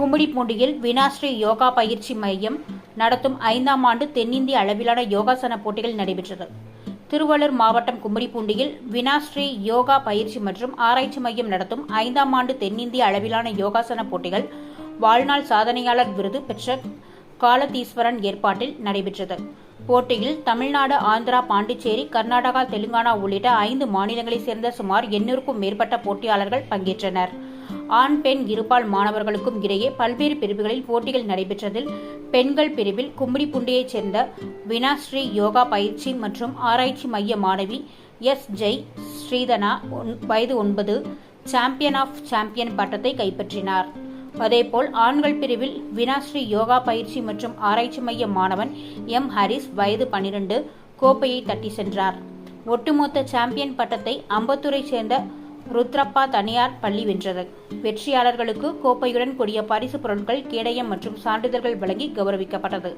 கும்மிடிப்பூண்டியில் வினாஸ்ரீ யோகா பயிற்சி மையம் நடத்தும் ஐந்தாம் ஆண்டு தென்னிந்திய அளவிலான யோகாசன போட்டிகள் நடைபெற்றது. திருவள்ளூர் மாவட்டம் கும்மிடிப்பூண்டியில் வினாஸ்ரீ யோகா பயிற்சி மற்றும் ஆராய்ச்சி மையம் நடத்தும் ஐந்தாம் ஆண்டு தென்னிந்திய அளவிலான யோகாசன போட்டிகள் வாழ்நாள் சாதனையாளர் விருது பெற்ற காலதீஸ்வரன் ஏற்பாட்டில் நடைபெற்றது. போட்டியில் தமிழ்நாடு ஆந்திரா பாண்டிச்சேரி கர்நாடகா தெலுங்கானா உள்ளிட்ட ஐந்து மாநிலங்களைச் சேர்ந்த சுமார் எண்ணூறுக்கும் மேற்பட்ட போட்டியாளர்கள் பங்கேற்றனர். ஆண் பெண் இருபால் மாணவர்களுக்கும் இடையே பல்வேறு பிரிவுகளில் போட்டிகள் நடைபெற்றதில் பெண்கள் பிரிவில் கும்மிடிப்புண்டியைச் சேர்ந்த வினாஸ்ரீ யோகா பயிற்சி மற்றும் ஆராய்ச்சி மைய மாணவி எஸ். ஜெய் ஸ்ரீதனா ஒன்- வயது ஒன்பது சாம்பியன் ஆஃப் சாம்பியன் பட்டத்தை கைப்பற்றினார். அதேபோல் ஆண்கள் பிரிவில் வினாஸ்ரீ யோகா பயிற்சி மற்றும் ஆராய்ச்சி மைய மாணவன் எம். ஹரிஸ் வயது பனிரெண்டு கோப்பையை தட்டி சென்றார். ஒட்டுமொத்த சாம்பியன் பட்டத்தை அம்பத்தூரை சேர்ந்த ருத்ரப்பா தனியார் பள்ளி வென்றது. வெற்றியாளர்களுக்கு கோப்பையுடன் கூடிய பரிசு பொருட்கள் கேடயம் மற்றும் சான்றிதழ்கள் வழங்கி கௌரவிக்கப்பட்டது.